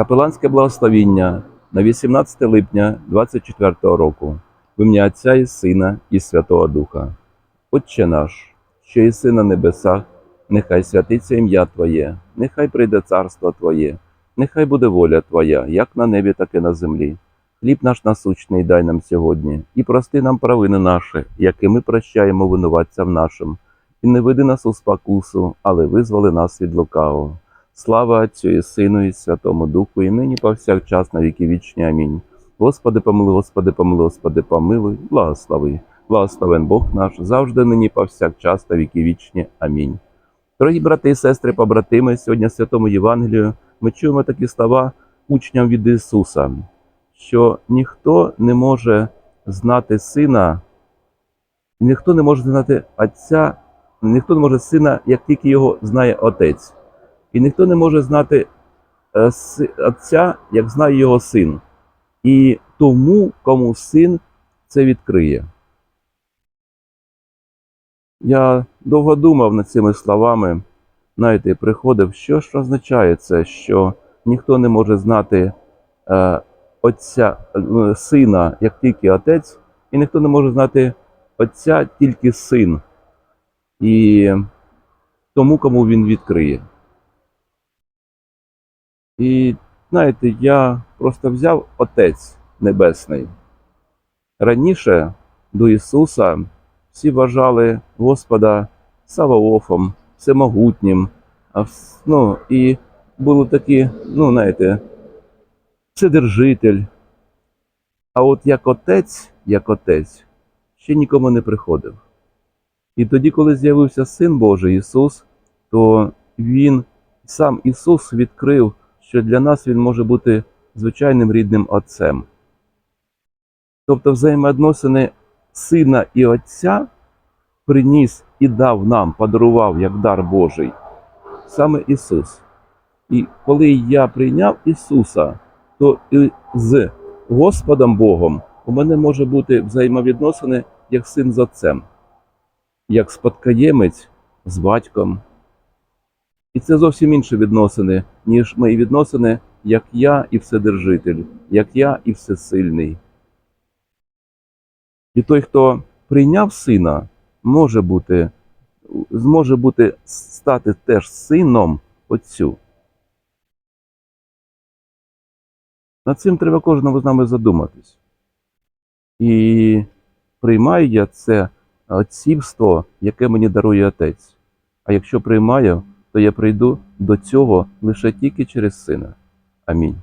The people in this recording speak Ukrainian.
Капеланське благословіння на 18 липня 24 року в Отця і Сина і Святого Духа. Отче наш, що єси на небесах, нехай святиться ім'я Твоє, нехай прийде царство Твоє, нехай буде воля Твоя, як на небі, так і на землі. Хліб наш насущний дай нам сьогодні, і прости нам провини наші, які ми прощаємо винуватцям нашим, і не веди нас у спокусу, але визволи нас від лукавого. Слава Отцю і Сину, і Святому Духу, і нині повсякчас на віки вічні. Амінь. Господи, помилуй, Господи, помилуй, Господи, помилуй, благослови. Благословен Бог наш, завжди нині повсякчас на віки вічні. Амінь. Дорогі брати і сестри, побратими, сьогодні в Святому Євангелію ми чуємо такі слова учням від Ісуса, що ніхто не може знати Сина, ніхто не може знати Отця, ніхто не може Сина, як тільки його знає Отець. І ніхто не може знати е, Отця, як знає його син. І тому, кому син це відкриє. Я довго думав над цими словами, знаєте, приходив, що ж означає це, що ніхто не може знати е, отця, е, сина, як тільки отець, і ніхто не може знати отця тільки син. І тому, кому він відкриє. І знаєте, я просто взяв Отець Небесний. Раніше до Ісуса всі вважали Господа Саваофом, всемогутнім, ну, і були такі, ну, знаєте, Вседержитель. А от як отець, як отець, ще нікому не приходив. І тоді, коли з'явився Син Божий Ісус, то Він, сам Ісус відкрив, що для нас Він може бути звичайним рідним Отцем. Тобто взаємоодносини Сина і Отця приніс і дав нам, подарував як дар Божий саме Ісус. І коли я прийняв Ісуса, то і з Господом Богом у мене може бути взаємовідносини як син з Отцем, як спадкоємець з батьком. І це зовсім інші відносини, ніж мої відносини, як я і Вседержитель, як я і Всесильний. І той, хто прийняв сина, може бути, зможе бути стати теж сином Отцю. Над цим треба кожному з нами задуматись. І приймаю я це отцівство, яке мені дарує Отець. А якщо приймаю, то я прийду до цього лише тільки через сина. Амінь.